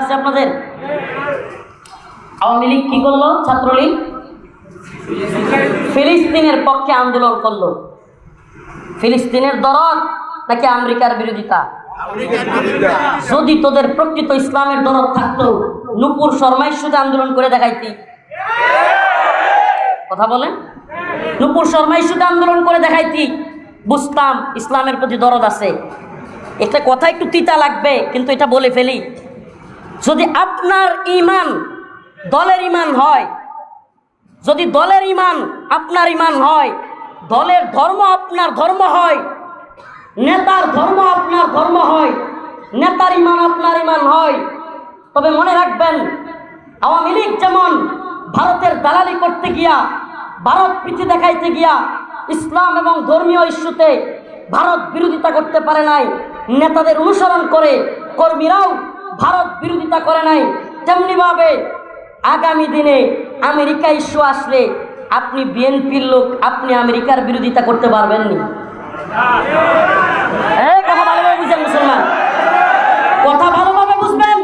আছে আপনাদের? আওয়ামী লীগ কি করল ছাত্রলীগ? ফিলিস্তিনের পক্ষে আন্দোলন করল। ফিলিস্তিনের দরদ নাকি আমেরিকার বিরোধিতা? যদি তোদের প্রকৃত ইসলামের দরদ থাকতো, নুপুর শর্মাই শুধু আন্দোলন করে দেখাইতি। কথা বলেন? নুপুর শর্মাই শুধু আন্দোলন করে দেখাইতি। বুঝতাম ইসলামের প্রতি দরদ আছে। এটা কথা একটু তিতা লাগবে, কিন্তু এটা বলে ফেলি। যদি আপনার ইমান দলের ইমান হয়, যদি দলের ইমান আপনার ইমান হয়, দলের ধর্ম আপনার ধর্ম হয়, নেতার ধর্ম আপনার ধর্ম হয়, নেতার ইমান আপনার ইমান হয়, তবে মনে রাখবেন, আওয়ামী লীগ যেমন ভারতের দালালি করতে গিয়া, ভারত প্রীতি দেখাইতে গিয়া, ইসলাম এবং ধর্মীয় ইস্যুতে ভারত বিরোধিতা করতে পারে নাই, নেতাদের অনুসরণ করে কর্মীরাও ভারত বিরোধিতা করে নাই, তেমনিভাবে আগামী দিনে আমেরিকা ইস্যু আসলে আপনি বিএনপির লোক, আপনি আমেরিকার বিরোধিতা করতে পারবেন নি। কথা ভালোভাবে বুঝেন মুসলমান। কথা ভালোভাবে বুঝবেন।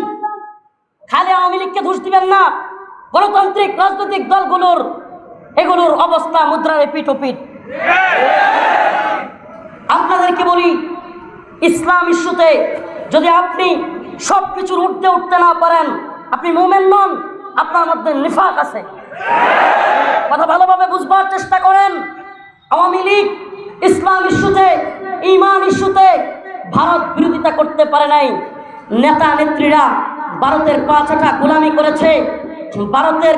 খালি আওয়ামী লীগকে দোষ দিবেন না। গণতান্ত্রিক, রাজনৈতিক দলগুলোর, এগুলোর অবস্থা মুদ্রার পিঠ ও পিঠ আপনাদেরকে বলি, ইসলাম ইস্যুতে যদি আপনি সব কিছুর উঠতে উঠতে না পারেন, আপনি মোমেন নন, আপনার মধ্যে নিফাক আছে। কথা ভালোভাবে বুঝবার চেষ্টা করেন। আওয়ামী লীগ ইসলাম ইস্যুতে, ইমান ইস্যুতে ভারত বিরোধিতা করতে পারে নাই। নেতা নেত্রীরা ভারতের পাঁচাটা গোলামি করেছে। ভারতের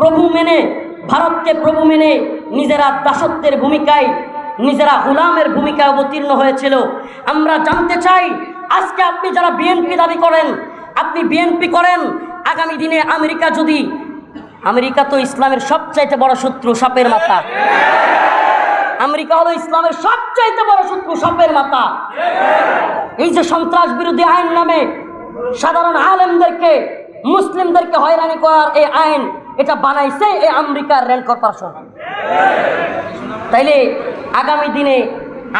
প্রভু মেনে, ভারতকে প্রভু মেনে নিজেরা দাসত্বের ভূমিকায়, নিজেরা গোলামের ভূমিকায় অবতীর্ণ হয়েছিল। আমরা জানতে চাই আজকে আপনি যারা বিএনপি দাবি করেন, আপনি বিএনপি করেন, আগামী দিনে আমেরিকা যদি, আমেরিকা তো ইসলামের সবচাইতে বড় শত্রু, সাপের মাথা। আমেরিকা হলো ইসলামের সবচাইতে বড় শত্রু, সাপের মাথা। এই যে সন্ত্রাস বিরোধী আইন নামে সাধারণ আলেমদেরকে, মুসলিমদেরকে হয়রানি করার এই আইন, এটা বানাইছে এই আমেরিকার রেল কর্পোরেশন। তাইলে আগামী দিনে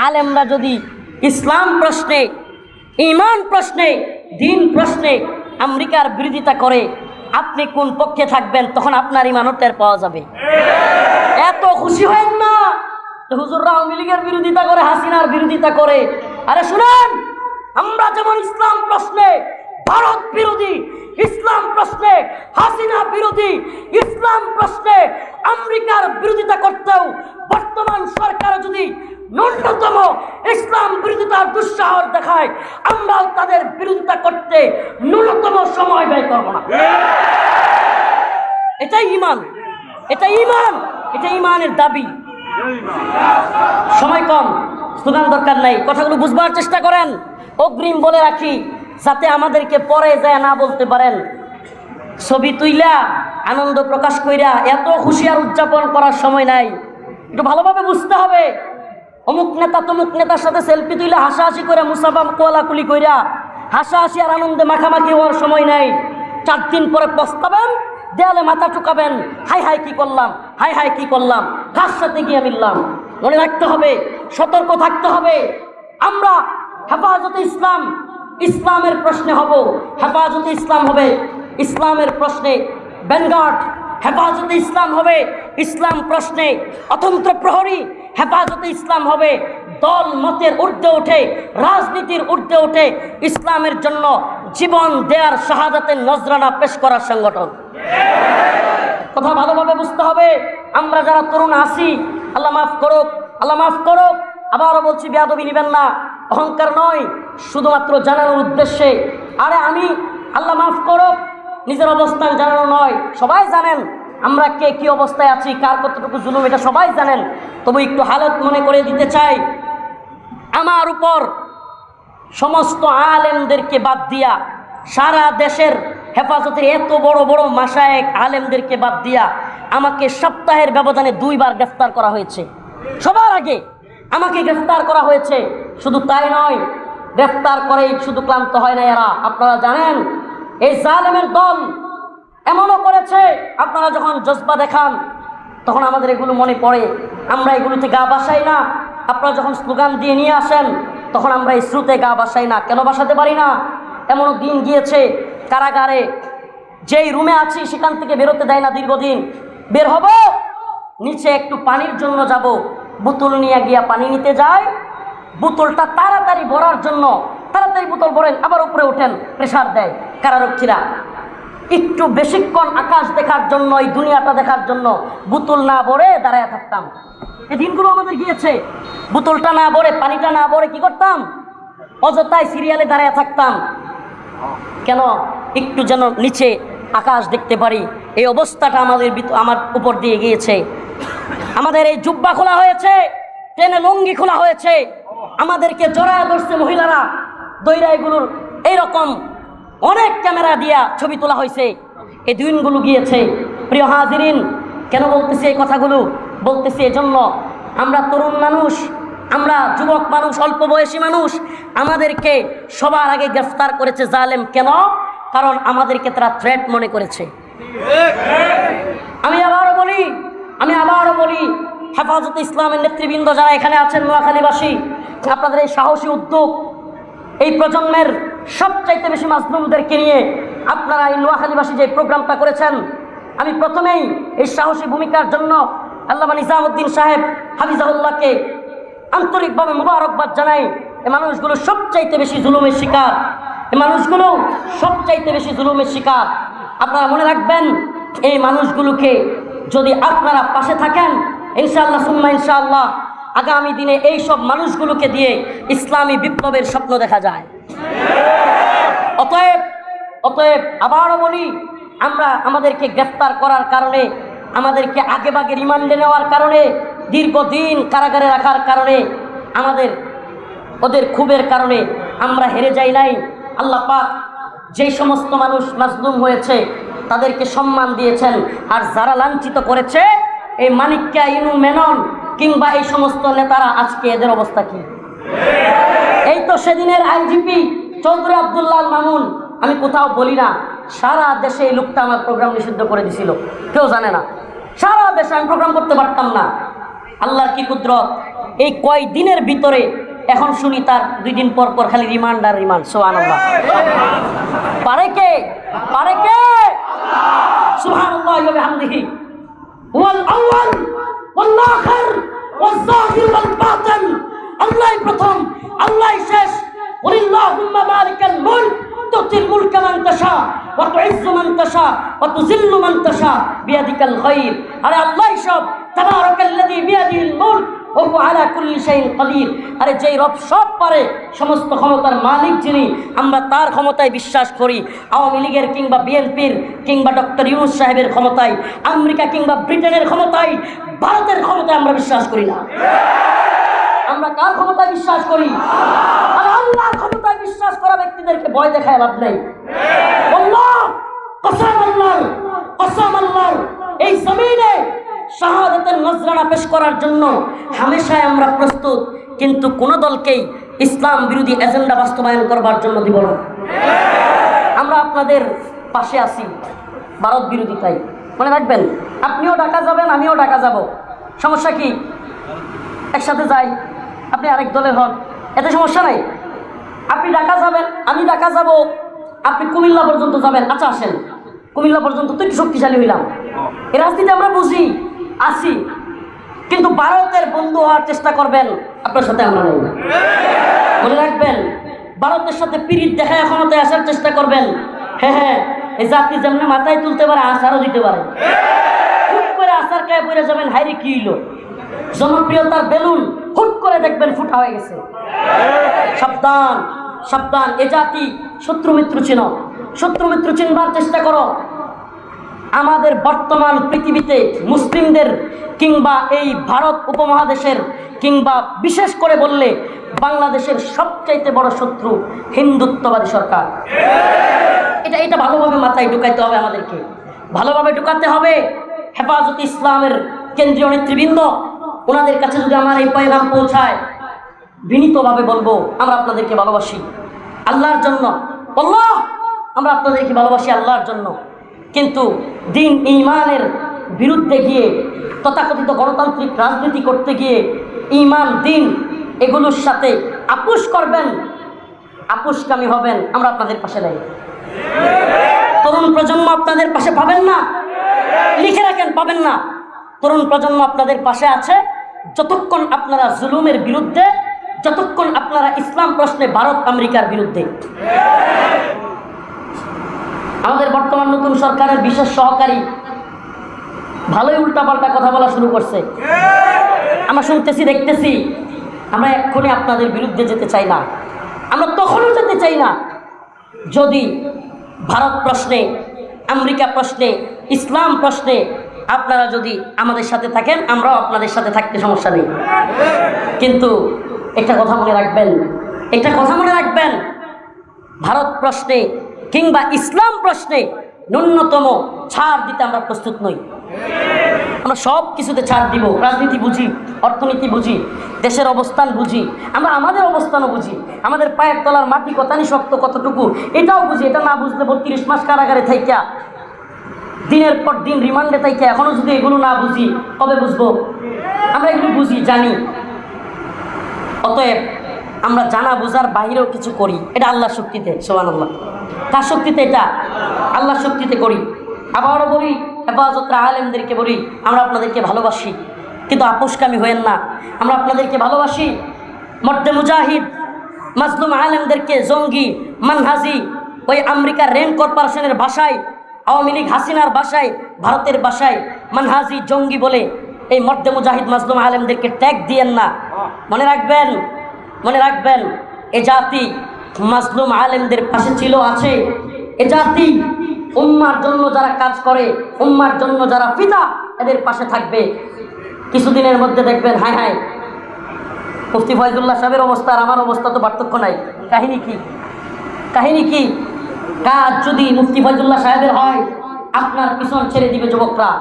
আলেমরা যদি ইসলাম প্রশ্নে ইমান প্রশ্নে, দিন প্রশ্নে আমেরিকার বিরোধিতা করে আপনি কোন পক্ষে থাকবেন, তখন আপনার ইমানও টের পাওয়া যাবে। এত খুশি হয়েন না হুজুররা আওয়ামী লীগের বিরোধিতা করে, হাসিনার বিরোধিতা করে। আরে শুনেন, আমরা যেমন ইসলাম প্রশ্নে, ভারত বিরোধী, ইসলাম প্রশ্নে হাসিনা বিরোধী ইসলাম প্রশ্নে আমেরিকার বিরোধিতা করতেও বর্তমান সরকার যদি ন্যূনতম ইসলাম বিরোধিতার দুঃসাহস দেখায় আমরাও তাদের বিরোধিতা করতে ন্যূনতম সময় ব্যয় করব না এটাই ইমান এটা ইমান এটা ইমানের দাবি। সময় কম, স্লোগান দরকার নাই। কথাগুলো বুঝবার চেষ্টা করেন। অগ্রিম বলে রাখি, যাতে আমাদেরকে পরে যায় না বলতে পারেন। ছবি তুইলা, আনন্দ প্রকাশ কইরা এত খুশি আর উদযাপন করার সময় নাই। একটু ভালোভাবে বুঝতে হবে। অমুক নেতা তমুক নেতার সাথে সেলফি তুইলা, হাসাহাসি করে মুসাফা কোয়ালাকুলি কইরা, হাসাহাসি আর আনন্দে মাখামাখি হওয়ার সময় নাই। চার দিন পরে পস্তাবেন দেয়ালে মাথা ঠুকাবেন, হাই হাই কি করলাম, হাই হাই কি করলাম কার সাথে গিয়ে মিললাম। মনে রাখতে হবে, সতর্ক থাকতে হবে। আমরা হেফাজতে ইসলাম, ইসলামের প্রশ্নে হব। হেফাজতে ইসলাম হবে, ইসলামের প্রশ্নে ব্যানগার্ড হেফাজতে ইসলাম হবে, ইসলাম প্রশ্নে অতন্ত্র প্রহরী। হেফাজতে ইসলাম হবে, দল মতের ঊর্ধ্বে ওঠে রাজনীতির ঊর্ধ্বে ওঠে ইসলামের জন্য জীবন দেয়ার শাহাদাতের নজরানা পেশ করার সংগঠন। কথা ভালোভাবে বুঝতে হবে। আমরা যারা তরুণ আছি, আল্লাহ মাফ করুক, আল্লাহ মাফ করুক। আবারও বলছি, বেয়াদবি নেবেন না। অহংকার নয়, শুধুমাত্র জানানোর উদ্দেশ্যে। আরে আমি, আল্লাহ মাফ করুক, নিজের অবস্থান জানানো নয়। সবাই জানেন আমরা কে কি অবস্থায় আছি, কার কতটুকু জুলুম, এটা সবাই জানেন। তবু একটু হালত মনে করে দিতে চাই। আমার উপর সমস্ত আলেমদেরকে বাদ দিয়া সারা দেশের হেফাজতের এত বড় বড় মাসায়েক আলেমদেরকে বাদ দিয়া আমাকে সপ্তাহের ব্যবধানে দুইবার গ্রেফতার করা হয়েছে। সবার আগে আমাকে গ্রেফতার করা হয়েছে। শুধু তাই নয়, গ্রেফতার করেই শুধু ক্লান্ত হয় না এরা। আপনারা জানেন, এই জালেমের দল এমনও করেছে, আপনারা যখন জজবা দেখান, তখন আমাদের এগুলো মনে পড়ে। আমরা এগুলোতে গা বাসাই না। আপনারা যখন স্লোগান দিয়ে নিয়ে আসেন তখন আমরা এই স্রোতে গা বাসাই না। কেন বাসাতে পারি না? এমনও দিন গিয়েছে, কারাগারে। যেই রুমে আছি, সেখান থেকে বেরোতে দেয় না দীর্ঘদিন। বের হব, নিচে একটু পানির জন্য যাব। বোতল নিয়ে গিয়া পানি নিতে যায় বোতলটা তাড়াতাড়ি ভরার জন্য, তাড়াতাড়ি বোতল ভরেন, আবার উপরে ওঠেন প্রেশার দেয়। কারারক্ষীরা একটু বেশিক্ষণ আকাশ দেখার জন্য, এই দুনিয়াটা দেখার জন্য বোতল না ভরে দাঁড়ায় থাকতাম। এই দিনগুলো আমাদের গিয়েছে। বোতলটা না ভরে, পানিটা না ভরে কি করতাম? অযথায় সিরিয়ালে দাঁড়ায় থাকতাম। কেন? একটু যেন নিচে আকাশ দেখতে পারি। এই অবস্থাটা আমাদের আমার উপর দিয়ে গিয়েছে। আমাদের এই জুব্বা খোলা হয়েছে ট্রেনে লুঙ্গি খোলা হয়েছে। আমাদেরকে জড়া ধরছে মহিলারা। দৈরাইগুলোর এইরকম অনেক ক্যামেরা দিয়া ছবি তোলা হয়েছে। এই দিনগুলো গিয়েছে। প্রিয় হাজিরিন, কেন বলতেছি এই কথাগুলো? বলতেছি এজন্য আমরা তরুণ মানুষ, আমরা যুবক মানুষ, অল্প বয়সী মানুষ, আমাদেরকে সবার আগে গ্রেফতার করেছে জালেম কেন? কারণ আমাদেরকে তারা থ্রেট মনে করেছে। আমি আবারও বলি, আমি আবারও বলি, হেফাজত ইসলামের নেতৃবৃন্দ যারা এখানে আছেন, নোয়াখালীবাসী, আপনাদের এই সাহসী উদ্যোগ, এই প্রজন্মের সবচাইতে বেশি মাজলুমদেরকে নিয়ে আপনারা এই নোয়াখালীবাসী যে প্রোগ্রামটা করেছেন, আমি প্রথমেই এই সাহসী ভূমিকার জন্য আল্লামা নিজামুদ্দিন সাহেব হাফিজাউল্লাহকে আন্তরিকভাবে মুবারকবাদ জানাই, এ মানুষগুলো সবচাইতে বেশি জুলুমের শিকার এই মানুষগুলো সবচাইতে বেশি জুলুমের শিকার। আপনারা মনে রাখবেন, এই মানুষগুলোকে যদি আপনারা পাশে থাকেন, ইনশাআল্লাহ, সুম্মা ইনশাআল্লাহ আগামী দিনে এই সব মানুষগুলোকে দিয়ে ইসলামী বিপ্লবের স্বপ্ন দেখা যায়। অতএব অতএব আবারও বলি, আমরা আমাদেরকে গ্রেফতার করার কারণে, আমাদেরকে আগে বাগে রিমান্ডে নেওয়ার কারণে, দীর্ঘদিন কারাগারে রাখার কারণে, আমাদের, ওদের ক্ষোভের কারণে আমরা হেরে যাই নাই। আল্লাহ পাক যেই সমস্ত মানুষ মাজলুম হয়েছে, তাদেরকে সম্মান দিয়েছেন। আর যারা লাঞ্ছিত করেছে, এই মানিক্যা ইনু মেনন কিংবা এই সমস্ত নেতারা আজকে এদের অবস্থা কি? এই তো সেদিনের আইজিপি চৌধুরী আবদুল্লাহ মামুন, আমি কোথাও বলি না, সারা দেশে এই লোকটা আমার প্রোগ্রাম নিষিদ্ধ করে দিছিল। কেউ জানে না। সারা দেশে আমি প্রোগ্রাম করতে পারতাম না। আল্লাহর কি কুদরত? এই কয় দিনের ভিতরে এখন শুনি তার দুই দিন পর পর খালি রিমান্ড আর রিমান্ড সোহান আল্লাহ পারে কে? পারে কে? সুহান আল্লাহ হামদিহি ওয়াল আউয়াল! ওয়াল আখির ওয়াল যাহির ওয়াল বাতিন আল্লাহই প্রথম আল্লাহই শেষ ওয়ালিল্লাহুম্মা মালিকাল মুলক তুতিল মুলকা মান তাশা ওয়া তুইজ্জু মান তাশা ওয়া তুযিল্লু মান তাশা বিয়াদিকাল খায়র আরে আল্লাহই সব তাবারাকাল্লাযী বিয়াদিহিল মুলক ও আলা কুল্লি শাইইন কাদির। আরে যেই রব সব পারে সমস্ত ক্ষমতার মালিক যিনি আমরা তার ক্ষমতায় বিশ্বাস করি। আওয়ামী লীগের কিংবা বিএনপির কিংবা ডক্টর ইউনুস সাহেবের ক্ষমতায় আমেরিকা কিংবা ব্রিটেনের ক্ষমতায় ভারতের ক্ষমতায় আমরা বিশ্বাস করি না। আমরা কার ক্ষমতায় বিশ্বাস করি? আর আল্লাহর ক্ষমতায় বিশ্বাস করা ব্যক্তিদেরকে ভয় দেখায় লাভ নেই। আল্লাহ কসম আল্লাহর কসম আল্লাহর এই জমিনে শাহাদাতের নজরানা পেশ করার জন্য হামেশাই আমরা প্রস্তুত, কিন্তু কোন দলকেই ইসলাম বিরোধী এজেন্ডা বাস্তবায়ন করবার জন্য দিব না। আমরা আপনাদের পাশে আছি, ভারত বিরোধিতায় মনে রাখবেন, আপনিও ঢাকা যাবেন, আমিও ঢাকা যাব। সমস্যা কি? একসাথে যাই, আপনি আরেক দলের হন। এতে সমস্যা নাই। আপনি ঢাকা যাবেন, আমি ঢাকা যাব, আপনি কুমিল্লা পর্যন্ত যাবেন। আচ্ছা আসেন। কুমিল্লা পর্যন্ত তো একটু শক্তিশালী হইলাম। এই রাজনীতি আমরা বুঝি। আসি কিন্তু ভারতের বন্ধু হওয়ার চেষ্টা করবেন, আপনার সাথে আমরা নেই রাখবেন, ভারতের সাথে পিরিত দেখা ক্ষমতায় আসার চেষ্টা করবেন। হ্যাঁ হ্যাঁ এই জাতি যেমন মাথায় তুলতে পারে, আশারও দিতে পারে। হুট করে আসার কায় পড়ে যাবেন, হাইরে কি হইল? জনপ্রিয়তার বেলুন হুট করে দেখবেন ফুটা হয়ে গেছে। সাবধান সাবধান, এ জাতি শত্রু মিত্র চিন শত্রু মিত্র চিনবার চেষ্টা করো। আমাদের বর্তমান পৃথিবীতে মুসলিমদের কিংবা এই ভারত উপমহাদেশের কিংবা বিশেষ করে বললে বাংলাদেশের সবচাইতে বড় শত্রু হিন্দুত্ববাদী সরকার। এটা এটা ভালোভাবে মাথায় ঢুকাইতে হবে আমাদেরকে। ভালোভাবে ঢুকাতে হবে হেফাজত ইসলামের কেন্দ্রীয় নেতৃবৃন্দ। ওনাদের কাছে যদি আমার এই পয়গাম পৌঁছায়, বিনীতভাবে বলব, আমরা আপনাদেরকে ভালোবাসি। আল্লাহর জন্য। আল্লাহ! আমরা আপনাদেরকে ভালোবাসি আল্লাহর জন্য। কিন্তু দিন ইমানের বিরুদ্ধে গিয়ে, তথাকথিত গণতান্ত্রিক রাজনীতি করতে গিয়ে ইমান, দিন এগুলোর সাথে আপোষ করবেন, আপোষকামী হবেন আমরা আপনাদের পাশে নেই। তরুণ প্রজন্ম আপনাদের পাশে পাবেন না। লিখে রাখেন, পাবেন না। তরুণ প্রজন্ম আপনাদের পাশে আছে। যতক্ষণ আপনারা জুলুমের বিরুদ্ধে, যতক্ষণ আপনারা ইসলাম প্রশ্নে ভারত, আমেরিকার বিরুদ্ধে। আমাদের বর্তমান নতুন সরকারের বিশেষ সহকারী ভালোই উল্টাপাল্টা কথা বলা শুরু করছে। আমরা শুনতেছি, দেখতেছি। আমরা এক্ষুনি আপনাদের বিরুদ্ধে যেতে চাই না। আমরা তখনও যেতে চাই না যদি ভারত প্রশ্নে, আমেরিকা প্রশ্নে, ইসলাম প্রশ্নে আপনারা যদি আমাদের সাথে থাকেন, আমরাও আপনাদের সাথে থাকতে সমস্যা নেই। কিন্তু একটা কথা মনে রাখবেন, একটা কথা মনে রাখবেন, ভারত প্রশ্নে কিংবা ইসলাম প্রশ্নে ন্যূনতম ছাড় দিতে আমরা প্রস্তুত নই। আমরা সব কিছুতে ছাড় দিব, রাজনীতি বুঝি, অর্থনীতি বুঝি, দেশের অবস্থান বুঝি, আমরা আমাদের অবস্থানও বুঝি, আমাদের পায়ের তলার মাটি কতানি শক্ত, কতটুকু, এটাও বুঝি, এটা না বুঝলে বত্রিশ মাস কারাগারে থাইকা, দিনের পর দিন রিমান্ডে থাইকা এখনও যদি এগুলো না বুঝি, কবে বুঝব? আমরা এগুলো বুঝি, জানি। অতএব আমরা জানা বোঝার বাহিরেও কিছু করি, এটা আল্লাহর শক্তিতে সোমান আল্লাহ কার শক্তিতে এটা আল্লাহ শক্তিতে করি। আবারও বলি হেফাজত আলেমদেরকে বলি, আমরা আপনাদেরকে ভালোবাসি। কিন্তু আপোষকামী হয়েন না। আমরা আপনাদেরকে ভালোবাসি। মর্দে মুজাহিদ, মাজলুম আলেমদেরকে জঙ্গি, মানহাজি, ওই আমেরিকার রেন কর্পোরেশনের ভাষায় আওয়ামী লীগ হাসিনার ভাষায় ভারতের ভাষায় মানহাজি, জঙ্গি বলে এই মর্দে মুজাহিদ, মাজলুম আলেমদেরকে ট্যাগ দিয়েন না। মনে রাখবেন মনে রাখবেন, এ জাতি মাজলুম আলেমদের পাশে ছিল, আছে। এ জাতি, উম্মার জন্য যারা কাজ করে, উম্মার জন্য যারা পিতা, এদের পাশে থাকবে। কিছুদিনের মধ্যে দেখবেন, হায় হায়। মুফতি ফয়জুল্লাহ সাহেবের অবস্থা আর আমার অবস্থা তো পার্থক্য নাই। কাহিনী কি? কাহিনী কি? কাজ যদি মুফতি ফয়জুল্লাহ সাহেবের হয়, আপনার পিছন ছেড়ে দিবে যুবকরা।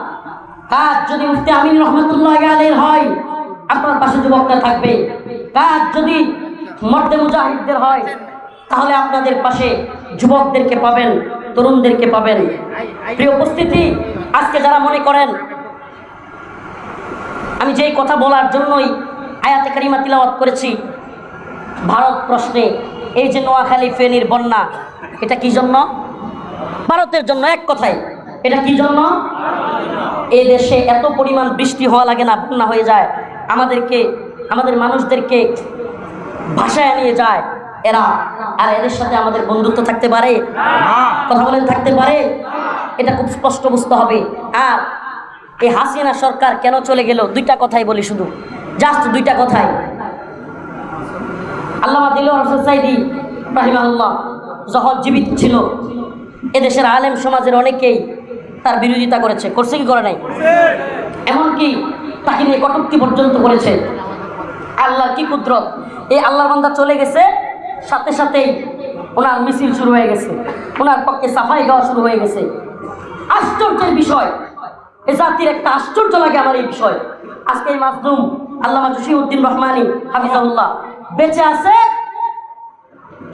কাজ যদি মুফতি আমিন রহমতুল্লাহ আলের হয়, আপনার পাশে যুবকরা থাকবে। কাজ যদি মর্দে মুজাহিদদের হয় তাহলে আপনাদের পাশে যুবকদেরকে পাবেন, তরুণদেরকে পাবেন। প্রিয় উপস্থিতি, আজকে যারা মনে করেন, আমি যেই কথা বলার জন্যই আয়াতে কারিমা তিলাওয়াত করেছি, ভারত প্রশ্নে, এই যে নোয়াখালী ফেনীর বন্যা, এটা কি জন্য? ভারতের জন্য এক কথায়, এটা কি জন্য? এ দেশে এত পরিমাণ বৃষ্টি হওয়া লাগে না, বন্যা হয়ে যায়, আমাদেরকে, আমাদের মানুষদেরকে ভাষায় নিয়ে যায়। এরা, আর এদের সাথে আমাদের বন্ধুত্ব থাকতে পারে? কথা বলেন, থাকতে পারে? এটা খুব স্পষ্ট বুঝতে হবে। আর এই হাসিনা সরকার কেন চলে গেল? দুইটা কথাই বলি শুধু। জাস্ট দুইটা কথাই। আল্লামা দিল সাইদি, রাহিমাহুল্লাহ যখন জীবিত ছিল। এদেশের আলেম সমাজের অনেকেই তার বিরোধিতা করেছে। করছে কি করে নাই? এমনকি তাকে নিয়ে কটুক্তি পর্যন্ত করেছে। আল্লাহর কি কুদরত? এই আল্লাহর বান্দা চলে গেছে সাথে সাথেই ওনার মিছিল শুরু হয়ে গেছে। ওনার পক্ষে সাফাই দেওয়া শুরু হয়ে গেছে। আশ্চর্যের বিষয় এ জাতির একটা আশ্চর্য লাগে আমার এই বিষয়। আজকে এই মাসদুম আল্লাহ জসিউদ্দিন রহমানি হাফিজাউল্লাহ বেঁচে আছে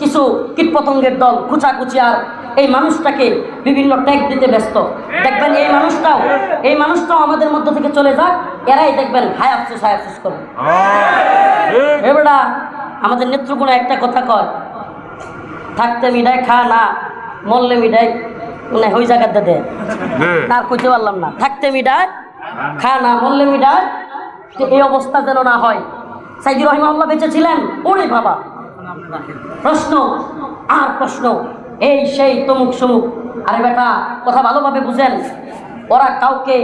কিছু কীটপতঙ্গের দল কুচাকুচি আর এই মানুষটাকে বিভিন্ন ট্যাগ দিতে ব্যস্ত। দেখবেন এই মানুষটাও এই মানুষটাও আমাদের মধ্য থেকে চলে যাক এরাই দেখবেন হায় আফসোস হায় আফসোস করবে। আমাদের নেত্রগুণে একটা কথা কয় থাকতে মিঠাই খা না মরলে মিঠাই মানে ওই জায়গাতে দে। আর কইতে পারলাম না। থাকতে মিঠাই খা না মরলে মিঠাই এই অবস্থা যেন না হয়। সাইদি রহিমাল্লাহ বেঁচে ছিলেন? ওরে বাবা। প্রশ্ন আর প্রশ্ন। এই সেই তমুক সমুক। আরে বেটা কথা ভালোভাবে বুঝেন। ওরা কাউকে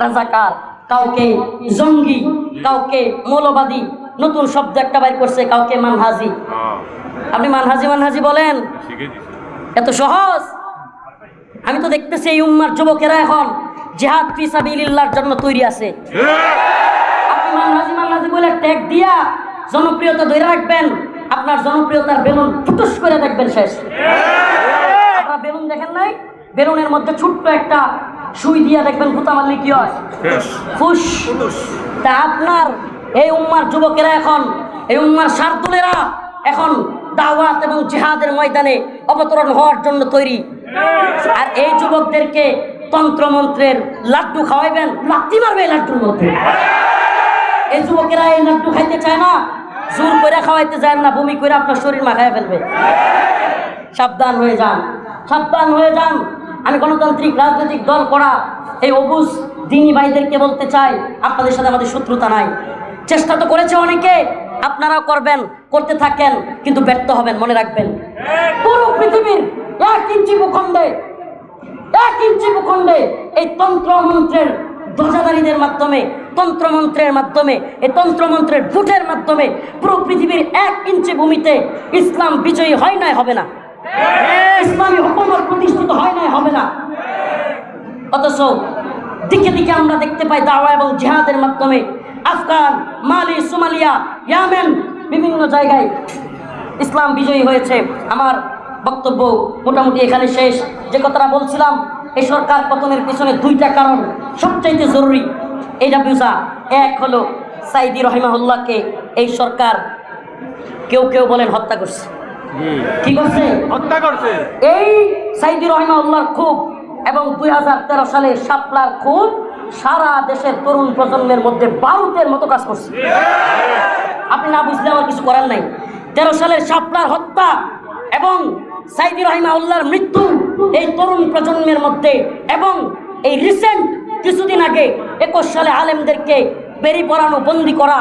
রাজাকার কাউকে জঙ্গি কাউকে মৌলবাদী নতুন শব্দ একটা বাইর করছে কাউকে মানহাজি। আপনি মানহাজি মানহাজি বলেন? এত সহজ? আমি তো দেখতেছি এই উম্মার যুবকেরা এখন জেহাদ ফিসাবিল্লাহর জন্য তৈরি আছে। আপনি মানহাজি মানহাজি বলে ট্যাগ দিয়া জনপ্রিয়তা ধরে রাখবেন আপনার জনপ্রিয়তার বেলুন ফুটুস করে দেখবেন শেষ। আপনারা বেলুন দেখেন নাই? বেলুনের মধ্যে ছোট্ট একটা সুই দিয়া দেখবেন গুতা মারলে কি হয়? ফুস। তা আপনার এই উম্মার যুবকেরা এখন, এই উম্মার শার্দুলেরা এখন দাওয়াত এবং জিহাদের ময়দানে অবতরণ হওয়ার জন্য তৈরি। আর এই যুবকদেরকে তন্ত্রমন্ত্রের লাড্ডু খাওয়াইবেন, লাত্তি মারবে লাড্ডুর মধ্যে। এই যুবকেরা এই লাড্ডু খাইতে চায় না, জোর করে খাওয়াইতে যায় না, বমি করে আপনার শরীর মাখায় ফেলবে। সাবধান হয়ে যান, সাবধান হয়ে যান। আমি গণতান্ত্রিক রাজনৈতিক দল করা এই অবুজ দিনী ভাইদেরকে বলতে চাই, আপনাদের সাথে আমাদের শত্রুতা নাই। চেষ্টা তো করেছে অনেকে। আপনারাও করবেন, করতে থাকেন, কিন্তু ব্যর্থ হবেন, মনে রাখবেন। পুরো পৃথিবীর এক ইঞ্চি ভূখণ্ডে, এক ইঞ্চি ভূখণ্ডে এই তন্ত্রমন্ত্রের ধ্বজাধারীদের মাধ্যমে, তন্ত্রমন্ত্রের মাধ্যমে, এই তন্ত্রমন্ত্রের ভোটের মাধ্যমে পুরো পৃথিবীর এক ইঞ্চি ভূমিতে ইসলাম বিজয়ী হয় নাই, হবে না। ইসলামী হুকুমত প্রতিষ্ঠিত হয় নাই, হবে না। অথচ দিকে দিকে আমরা দেখতে পাই দাওয়া এবং জিহাদের মাধ্যমে আফগান মালি সোমালিয়া ইয়ামেন বিভিন্ন জায়গায় ইসলাম বিজয়ী হয়েছে। আমার বক্তব্য মোটামুটি এখানে শেষ। যে কথাটা বলছিলাম এই সরকার পতনের পিছনে দুইটা কারণ সবচাইতে জরুরি। এইটা বুঝা এক হলো সাইদি রহিমাহুল্লাহকে এই সরকার কেউ কেউ বলেন হত্যা করছে। কি করছে? হত্যা করছে। এই সাইদি রহমাউল্লাহর খুব এবং দুই হাজার তেরো সালে শাপলার খুব সারা দেশের তরুণ প্রজন্মের মধ্যে বারুদের মতো কাজ করছে। আপনি না বুঝলে আমার কিছু করার নাই। তেরো সালের শাপলার হত্যা এবং সাইদি রহিমাউল্লাহর মৃত্যু এই তরুণ প্রজন্মের মধ্যে এবং এই রিসেন্ট কিছুদিন আগে একুশ সালে আলেমদেরকে বেরি পড়ানো বন্দি করা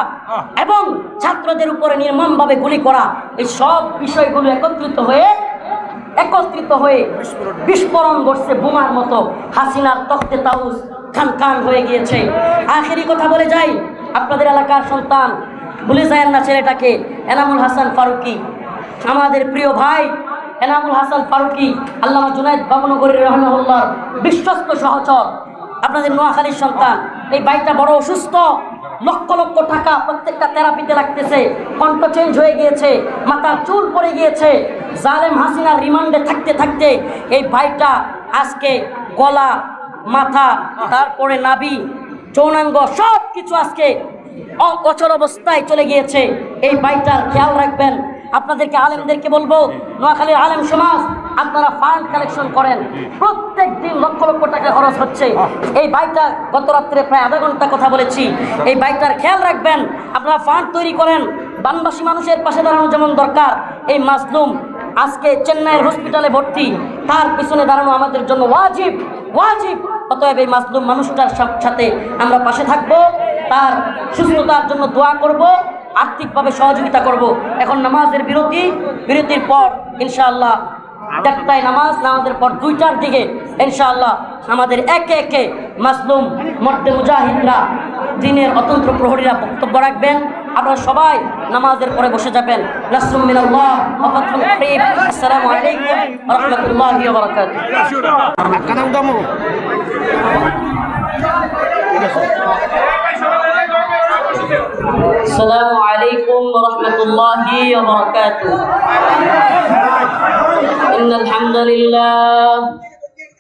এবং ছাত্রদের উপরে নির্মমভাবে গুলি করা, এই সব বিষয়গুলো একত্রিত হয়ে একত্রিত হয়ে বিস্ফোরণ ঘটছে বোমার মতো হাসিনার তখতে তাউস খান খান হয়ে গিয়েছে। আখেরি কথা বলে যাই, আপনাদের এলাকার সন্তান ভুলে যায় না ছেলেটাকে, এনামুল হাসান ফারুকি। আমাদের প্রিয় ভাই এনামুল হাসান ফারুকি, আল্লামা জুনাইদ বাবনগরীর রহমাউল্লাহর বিশ্বস্ত সহচর, আপনাদের নোয়াখালীর সন্তান এই বাইকটা বড় অসুস্থ, লক্ষ লক্ষ টাকা প্রত্যেকটা থেরাপিতে লাগতেছে, কণ্ঠ চেঞ্জ হয়ে গিয়েছে, মাথার চুল পড়ে গিয়েছে, জালেম হাসিনার রিমান্ডে থাকতে থাকতে এই ভাইটা আজকে গলা মাথা, তারপরে নাভি চৌনাঙ্গ সব কিছু আজকে অ- অচল অবস্থায় চলে গিয়েছে। এই বাইকটার খেয়াল রাখবেন। আপনাদেরকে, আলেমদেরকে বলব, নোয়াখালীর আলেম সমাজ আপনারা ফান্ড কালেকশন করেন। প্রত্যেক দিন লক্ষ লক্ষ টাকা খরচ হচ্ছে। এই বাইকটা গত রাত্রে প্রায় আধা ঘণ্টা কথা বলেছি। এই বাইকটার খেয়াল রাখবেন, আপনারা ফান্ড তৈরি করেন। বানবাসী মানুষের পাশে দাঁড়ানো যেমন দরকার। এই মাসলুম আজকে চেন্নাইয়ের হসপিটালে ভর্তি। তার পিছনে দাঁড়ানো আমাদের জন্য ওয়াজিব। ওয়াজিব। অতএব এই মাসলুম মানুষটার সাথে আমরা পাশে থাকব, তার সুস্থতার জন্য দোয়া করব, আর্থিকভাবে সহযোগিতা করব। এখন নামাজের বিরতি, বিরতির পর ইনশাআল্লাহ একটাই নামাজ, নামাজের পর দুইটার দিকে ইনশাআল্লাহ আমাদের একে একে মাসলুম মর্দে মুজাহিদরা, দিনের অতন্ত্র প্রহরীরা বক্তব্য রাখবেন। আপনারা সবাই নামাজের পরে বসে যাবেন নাসরুম মিনাল্লাহ ওয়া ফাতহুন করিব আসসালামু আলাইকুম ওয়া রাহমাতুল্লাহি ওয়া বারাকাতুহু আটকানা উদামো السلام عليكم ورحمة الله وبركاته إن الحمد لله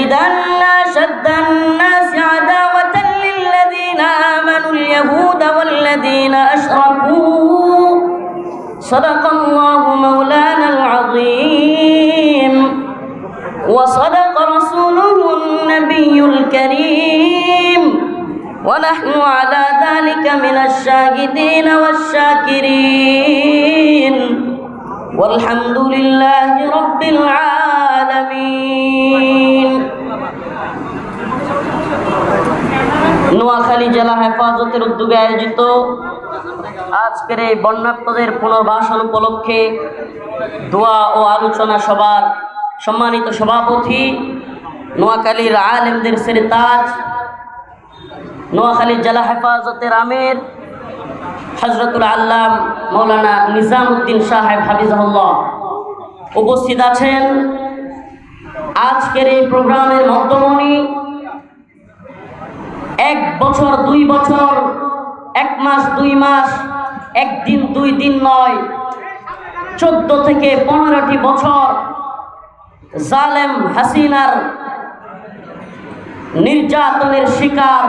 لتجدن أشد الناس عداوة للذين آمنوا اليهود والذين أشركوا. صدق الله مولانا العظيم. وصدق رسوله النبي الكريم. ونحن على ذلك من الشاهدين والشاكرين. والحمد لله رب العالمين নোয়াখালী জেলা হেফাজতের উদ্যোগে আয়োজিত আজকের এই বন্যার্থদের পুনর্বাসন উপলক্ষে দোয়া ও আলোচনা সভার সম্মানিত সভাপতি নোয়াখালীর আলেমদের সেরে তাজ নোয়াখালীর জেলা হেফাজতের আমের হজরতুল আল্লাম মৌলানা নিজামুদ্দিন সাহেব হাফিজাহুল্লাহ উপস্থিত আছেন। আজকের এই প্রোগ্রামের মধ্যমণি এক বছর, দুই বছর, এক মাস, দুই মাস, একদিন, দুই দিন নয়, চোদ্দ থেকে পনেরোটি বছর জালেম হাসিনার নির্যাতনের শিকার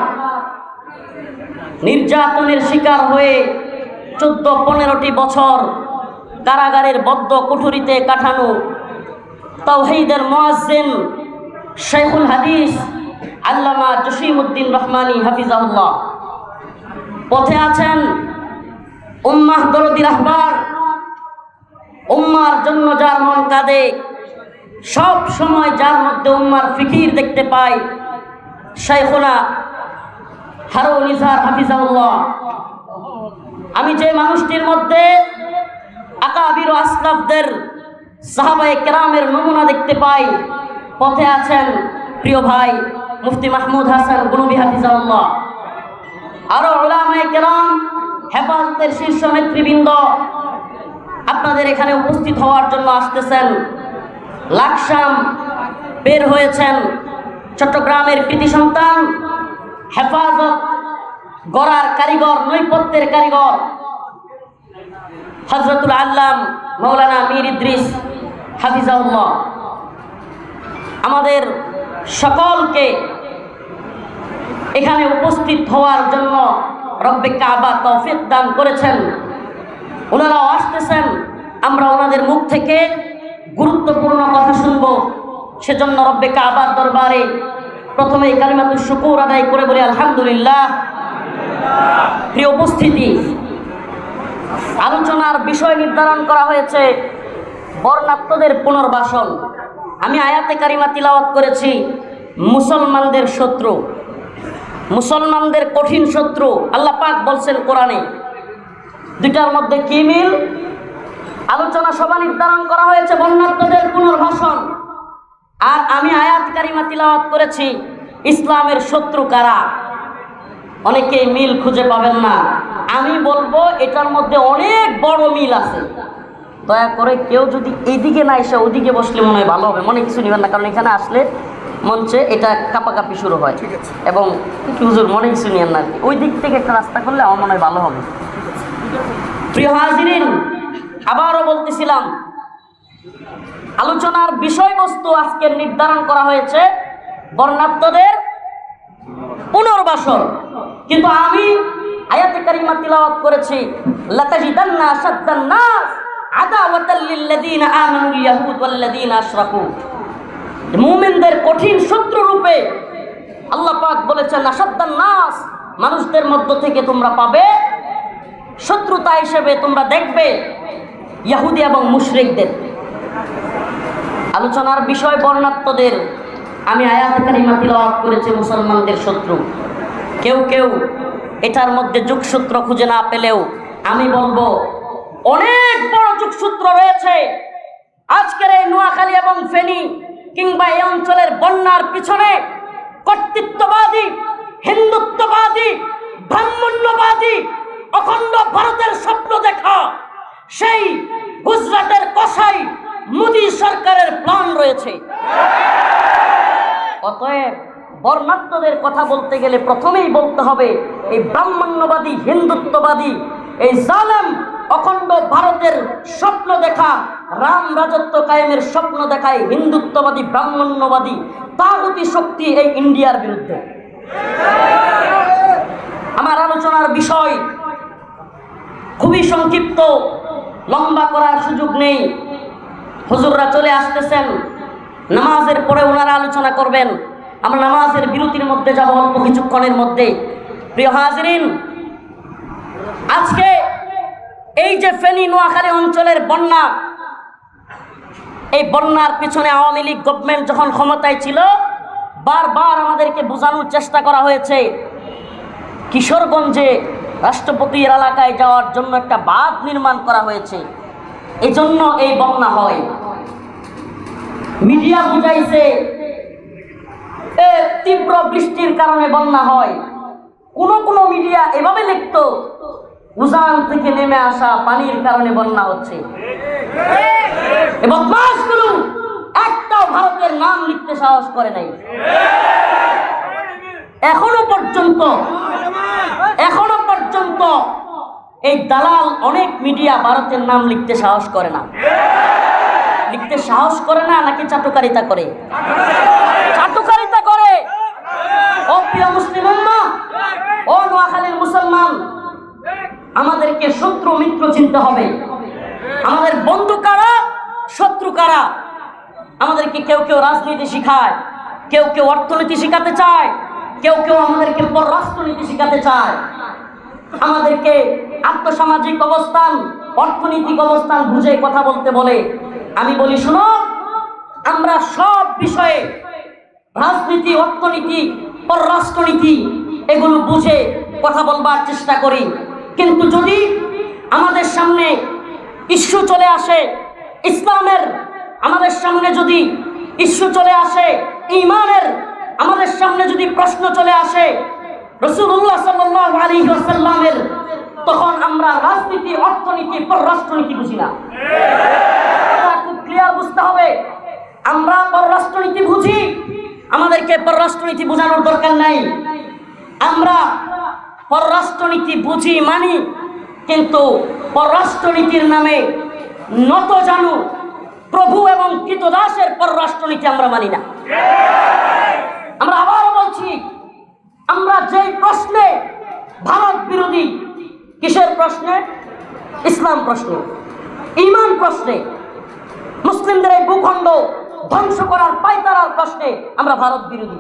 নির্যাতনের শিকার হয়ে চোদ্দ, পনেরোটি বছর কারাগারের বদ্ধ কুঠুরিতে কাটানো তাওহিদের মোয়াজ্জেন শেখুল হাদিস আল্লামা জসিমউদ্দিন রহমানী হাফিজাউল্লাহ পথে আছেন উম্মাহ দরদি রাহবার। উম্মার জন্য যার মন কাঁদে, সব সময় যার মধ্যে উম্মার ফিকির দেখতে পাই শেখুনা আমি যে মানুষটির মধ্যে আকাবির ও আসলাফদের সাহাবায়ে কেরামের নমুনা দেখতে পাই, পথে আছেন প্রিয় ভাই মুফতি মাহমুদ হাসান গুনবি হাফিজাউল্লাহ আরও ওলামায়ে কেরাম, হেফাজতের শীর্ষ নেতৃবৃন্দ আপনাদের এখানে উপস্থিত হওয়ার জন্য আসতেছেন। লাকসাম বের হয়েছেন, চট্টগ্রামের কৃতি সন্তান হেফাজত গড়ার কারিগর নৈপত্যের কারিগর। হজরতুল আল্লাম মৌলানা মীর ইদ্রিস হাফিজাউল্লাহ আমাদের সকলকে এখানে উপস্থিত হওয়ার জন্য রব্বে কাবা তৌফিক দান করেছেন। ওনারাও আসতেছেন, আমরা ওনাদের মুখ থেকে গুরুত্বপূর্ণ কথা শুনব। সেজন্য রব্বে কাবার দরবারে প্রথমে কালিমাতুর শুকুর আদায় করে বলি, আলহামদুলিল্লাহ। প্রিয় উপস্থিতি, আলোচনার বিষয় নির্ধারণ করা হয়েছে বর্ণাত্মদের পুনর্বাসন। আমি আয়াতে কারিমা তিলাওয়াত করেছি, মুসলমানদের শত্রু, মুসলমানদের কঠিন শত্রু। আল্লাহ পাক বলছেন কোরআনে। দুইটার মধ্যে কি মিল? আলোচনা সভা নির্ধারণ করা হয়েছে বর্ণাত্মদের পুনর্বাসন। আর আমি আয়াত কারিমা তিলাওয়াত করেছি ইসলামের শত্রু কারা? অনেকেই মিল খুঁজে পাবেন না। আমি বলব এটার মধ্যে অনেক বড় মিল আছে। দয়া করে কেউ যদি এদিকে না এসে ওদিকে বসলে মনে হয় ভালো হবে। মনে কিছু নেবেন না কারণ এখানে আসলে মঞ্চে এটা কাপাকাপি শুরু হয়। এবং হুজুর মনে কিছু নিয়েন না। ওই দিক থেকে একটা রাস্তা করলে আমার মনে হয় ভালো হবে। প্রিয় হাজিরিন আবারও বলতেছিলাম আলোচনার বিষয়বস্তু আজকে নির্ধারণ করা হয়েছে বর্ণাত্মদের পুনর্বাসন। কিন্তু আমি আয়াতে কারিমা তিলাওয়াত করেছি, লাতাজিদান্না আমানুল ইয়াহুদ কঠিন শত্রু রূপে বলেছেন মানুষদের মধ্য থেকে তোমরা পাবে, শত্রুতা হিসেবে তোমরা দেখবে, ইয়াহুদি এবং মুশরিকদের। আলোচনার বিষয় বর্ণাত্মদের। আমি আয়াত কারিমা তিলাওয়াত করেছি মুসলমানদের শত্রু। কেউ কেউ এটার মধ্যে যুগসূত্র খুঁজে না পেলেও আমি বলব, অনেক বড় যুগসূত্র রয়েছে। আজকের এই নোয়াখালী এবং ফেনী কিংবা এই অঞ্চলের বন্যার পিছনে কর্তৃত্ববাদী, হিন্দুত্ববাদী, ব্রাহ্মণ্যবাদী, অখণ্ড ভারতের স্বপ্ন দেখা। সেই গুজরাটের কসাই মোদী সরকারের প্ল্যান রয়েছে। অতএব বর্ণাত্মদের কথা বলতে গেলে প্রথমেই বলতে হবে, এই ব্রাহ্মণ্যবাদী, হিন্দুত্ববাদী, এই জালেম অখণ্ড ভারতের স্বপ্ন দেখা, রাম রাজত্ব কায়েমের স্বপ্ন দেখায় হিন্দুত্ববাদী, ব্রাহ্মণ্যবাদী তাগতি শক্তি এই ইন্ডিয়ার বিরুদ্ধে। আমার আলোচনার বিষয় খুবই সংক্ষিপ্ত, লম্বা করার সুযোগ নেই। হুজুররা চলে আসতেছেন। নামাজের পরে ওনারা আলোচনা করবেন। আমরা নামাজের বিরতির মধ্যে যাব অল্প কিছুক্ষণের মধ্যে। প্রিয় হাজরিন, আজকে এই যে ফেনী নোয়াখালী অঞ্চলের বন্যা, এই বন্যার পিছনে আওয়ামী লীগ গভর্নমেন্ট যখন ক্ষমতায় ছিল, বারবার আমাদেরকে বোঝানোর চেষ্টা করা হয়েছে। কিশোরগঞ্জে রাষ্ট্রপতির এলাকায় যাওয়ার জন্য একটা বাঁধ নির্মাণ করা হয়েছে। এই জন্য এই বন্যা হয়। মিডিয়া বুঝাইছে তীব্র বৃষ্টির কারণে বন্যা হয়। কোন কোন মিডিয়া এভাবে লিখতো, উজান থেকে নেমে আসা পানির কারণে বন্যা হচ্ছে। এ বদমাশগুলো একটাও ভারতের নাম লিখতে সাহস করে নাই। এখনও পর্যন্ত এখনও পর্যন্ত এই দালাল অনেক মিডিয়া ভারতের নাম লিখতে সাহস করে না। লিখতে সাহস করে না, নাকি চাটুকারিতা করে? চাটুকারিতা করে। ও প্রিয় মুসলিম ও নোয়াখালীর মুসলমান, আমাদেরকে শত্রু, মিত্র চিনতে হবে। আমাদের বন্ধু কারা? শত্রু কারা? আমাদেরকে কেউ কেউ রাজনীতি শিখায়, কেউ কেউ অর্থনীতি শিখাতে চায়, কেউ কেউ আমাদেরকে পররাষ্ট্রনীতি শিখাতে চায়। আমাদেরকে আর্থসামাজিক অবস্থান, অর্থনৈতিক অবস্থান বুঝে কথা বলতে বলে। আমি বলি, শুনো, আমরা সব বিষয়ে রাজনীতি, অর্থনীতি, পররাষ্ট্রনীতি, এগুলো বুঝে কথা বলবার চেষ্টা করি। কিন্তু যদি আমাদের সামনে ইস্যু চলে আসে, ইসলামের, আমাদের সামনে যদি ইস্যু চলে আসে, ইমানের, আমাদের সামনে যদি প্রশ্ন চলে আসে রসুল্লাহ সাল্লাহ আলী আসাল্লামের তখন আমরা রাজনীতি, অর্থনীতি, পররাষ্ট্রনীতি বুঝি না। খুব ক্লিয়ার বুঝতে হবে। আমরা পররাষ্ট্রনীতি বুঝি। আমাদেরকে পররাষ্ট্রনীতি বোঝানোর দরকার নাই। আমরা পররাষ্ট্রনীতি বুঝি মানি, কিন্তু পররাষ্ট্রনীতির নামে নত জানু, প্রভু এবং কৃতদাসের পররাষ্ট্রনীতি আমরা মানি না। আমরা আবারও বলছি আমরা যে প্রশ্নে ভারত বিরোধী কিসের প্রশ্নে? ইসলাম প্রশ্নে। ইমান প্রশ্নে। মুসলিমদের এই ভূখণ্ড ধ্বংস করার পাইতারার প্রশ্নে আমরা ভারত বিরোধী।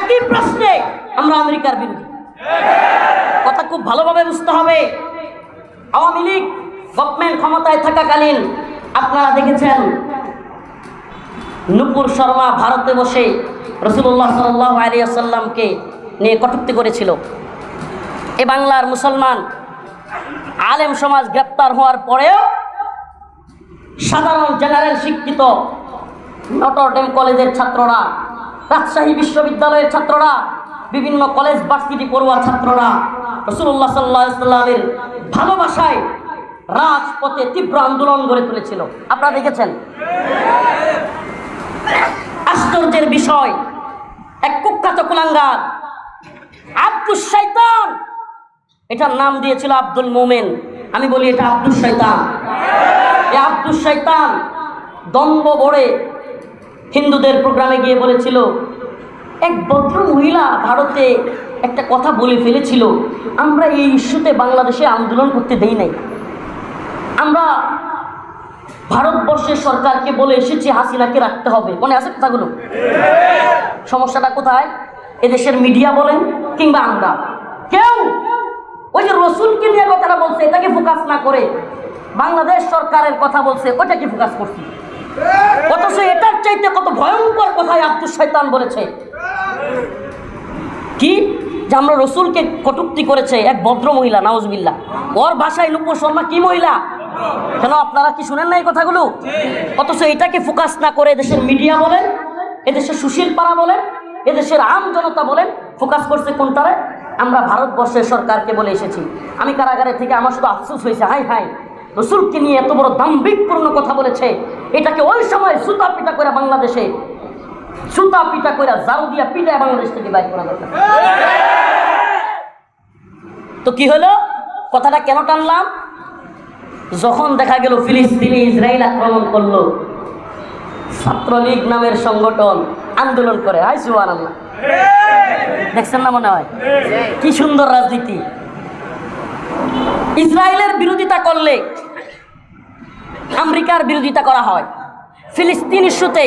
একই প্রশ্নে আমরা আমেরিকার বিরোধী। কথা খুব ভালোভাবে বুঝতে হবে। আওয়ামী লীগ গভর্নমেন্ট ক্ষমতায় থাকাকালীন আপনারা দেখেছেন নুপুর শর্মা ভারতে বসে রসুল্লাহ সাল্লাহ আলিয়াল্লামকে নিয়ে কটূক্তি করেছিল। এ বাংলার মুসলমান আলেম সমাজ গ্রেপ্তার হওয়ার পরেও সাধারণ জেনারেল শিক্ষিত নটরডেম কলেজের ছাত্ররা, রাজশাহী বিশ্ববিদ্যালয়ের ছাত্ররা, বিভিন্ন কলেজ, ভার্সিটি, পড়ুয়া ছাত্ররা রসুল্লাহ সাল্লাহ সাল্লামের ভালোবাসায় রাজপথে তীব্র আন্দোলন গড়ে তুলেছিল। আপনারা দেখেছেন? আশ্চর্যের বিষয়। এক কুখ্যাত কুলাঙ্গার। আব্দুল শৈতান। এটার নাম দিয়েছিল আব্দুল মোমেন। আমি বলি এটা আব্দুল শৈতান। এই আব্দুল শৈতান দম্ব বড়ে হিন্দুদের প্রোগ্রামে গিয়ে বলেছিল, এক ভদ্র মহিলা ভারতে একটা কথা বলে ফেলেছিল, আমরা এই ইস্যুতে বাংলাদেশে আন্দোলন করতে দেই নাই। আমরা ভারতবর্ষের সরকারকে বলে এসেছি হাসিনাকে রাখতে হবে। মনে আছে কথাগুলো? সমস্যাটা কোথায়? এদেশের মিডিয়া বলেন কিংবা আমরা। কেউ ওই যে রসুলকে নিয়ে কথাটা বলছে, এটাকে ফোকাস না করে বাংলাদেশ সরকারের কথা বলছে, ওটাকে ফোকাস করছি। অথচ এটার চাইতে কত ভয়ঙ্কর কথাই আব্দুল শৈতান বলেছে। কি? যে আমরা রসুলকে কটুক্তি করেছে এক ভদ্র মহিলা নাউজবিল্লা ওর ভাষায় নুপুর শর্মা কি মহিলা? কেন আপনারা কি শুনেন না এই কথাগুলো? অথচ এটাকে ফোকাস না করে এদেশের মিডিয়া বলেন, এদেশের সুশীল পাড়া বলেন, এদেশের আম জনতা বলেন ফোকাস করছে কোনটারে? আমরা ভারতবর্ষের সরকারকে বলে এসেছি। আমি কারাগারে থেকে আমার শুধু আফসোস হয়েছে, হাই হাই। রসুলকে নিয়ে এত বড় দাম্ভিকপূর্ণ কথা বলেছে, এটাকে ওই সময় সুতা পিটা করে বাংলাদেশে, সুতা পিটা করে জারু দিয়া পিটায় বাংলাদেশ থেকে বাইর করা দরকার। তো কি হলো? কথাটা কেন টানলাম? যখন দেখা গেল ফিলিস্তিনি ইসরায়েল আক্রমণ করল, ছাত্রলীগ নামের সংগঠন আন্দোলন করে। হাই সুহান আল্লাহ দেখছেন না মনে হয়? কি সুন্দর রাজনীতি। ইসরায়েলের বিরোধিতা করলে আমেরিকার বিরোধিতা করা হয়। ফিলিস্তিন ইস্যুতে